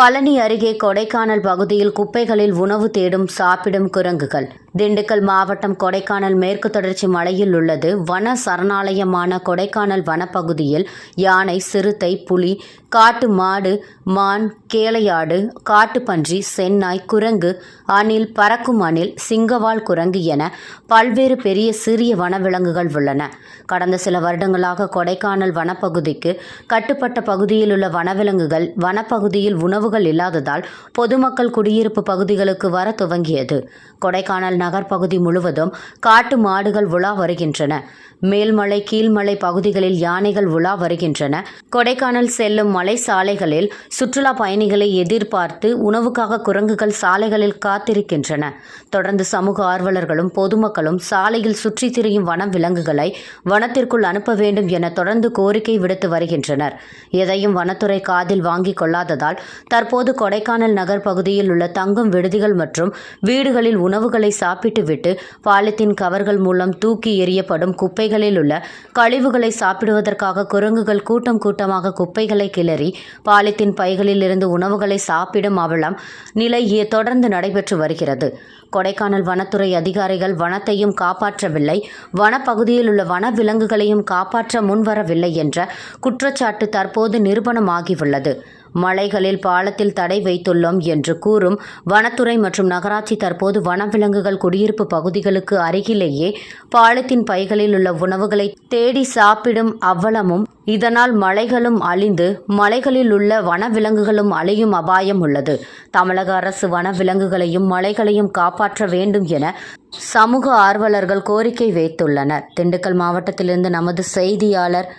பழனி அருகே கொடைக்கானல் பகுதியில் குப்பைகளில் உணவு தேடும் சாப்பிடும் குரங்குகள். திண்டுக்கல் மாவட்டம் கொடைக்கானல் மேற்கு தொடர்ச்சி மலையில் உள்ளது. வன சரணாலயமான கொடைக்கானல் வனப்பகுதியில் யானை சிறுத்தை புலி காட்டு மாடு மான் கேளையாடு காட்டுப்பன்றி சென்னாய் குரங்கு அணில் பறக்கும் அணில் சிங்கவால் குரங்கு என பல்வேறு பெரிய சிறிய வனவிலங்குகள் உள்ளன. கடந்த சில வருடங்களாக கொடைக்கானல் வனப்பகுதிக்கு கட்டுப்பட்ட பகுதியில் உள்ள வனவிலங்குகள் வனப்பகுதியில் உணவுகள் இல்லாததால் பொதுமக்கள் குடியிருப்பு பகுதிகளுக்கு வர துவங்கியது. கொடைக்கானல் நகர்ப்பகுதி முழுவதும் காட்டு மாடுகள் உலா வருகின்றன. மேல்மலை கீழ்மலை பகுதிகளில் யானைகள் உலா வருகின்றன. கொடைக்கானல் செல்லும் மலை சாலைகளில் சுற்றுலா பயணிகளை எதிர்பார்த்து உணவுக்காக குரங்குகள் சாலைகளில் காத்திருக்கின்றன. தொடர்ந்து சமூக ஆர்வலர்களும் பொதுமக்களும் சாலையில் சுற்றித் திரியும் வன விலங்குகளை வனத்திற்குள் அனுப்ப வேண்டும் என தொடர்ந்து கோரிக்கை விடுத்து வருகின்றனர். எதையும் வனத்துறை காதில் வாங்கிக் கொள்ளாததால் தற்போது கொடைக்கானல் நகர் பகுதியில் உள்ள தங்கும் விடுதிகள் மற்றும் வீடுகளில் உணவுகளை சாப்பிட்டுவிட்டு பாலித்தீன் கவர்கள் மூலம் தூக்கி எறியப்படும் குப்பைகளில் உள்ள கழிவுகளை சாப்பிடுவதற்காக குரங்குகள் கூட்டம் கூட்டமாக குப்பைகளை கிளறி பாலித்தீன் பைகளில் இருந்து உணவுகளை சாப்பிடும் அவலம் நிலை தொடர்ந்து நடைபெற்று வருகிறது. கொடைக்கானல் வனத்துறை அதிகாரிகள் வனத்தையும் காப்பாற்றவில்லை. வனப்பகுதியில் உள்ள வன விலங்குகளையும் காப்பாற்ற முன்வரவில்லை என்ற குற்றச்சாட்டு தற்போது நிரூபணமாகியுள்ளது. மலைகளில் பாலத்தில் தடை வைத்துள்ளோம் என்று கூறும் வனத்துறை மற்றும் நகராட்சி தற்போது வனவிலங்குகள் குடியிருப்பு பகுதிகளுக்கு அருகிலேயே பாலத்தின் பைகளில் உள்ள உணவுகளை தேடி சாப்பிடும் அவ்வளமும் இதனால் மலைகளும் அழிந்து மலைகளில் உள்ள வனவிலங்குகளும் அழியும் அபாயம் உள்ளது. தமிழக அரசு வனவிலங்குகளையும் மலைகளையும் காப்பாற்ற வேண்டும் என சமூக ஆர்வலர்கள் கோரிக்கை வைத்துள்ளனர். திண்டுக்கல் மாவட்டத்திலிருந்து நமது செய்தியாளர்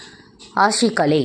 ஆஷிகலே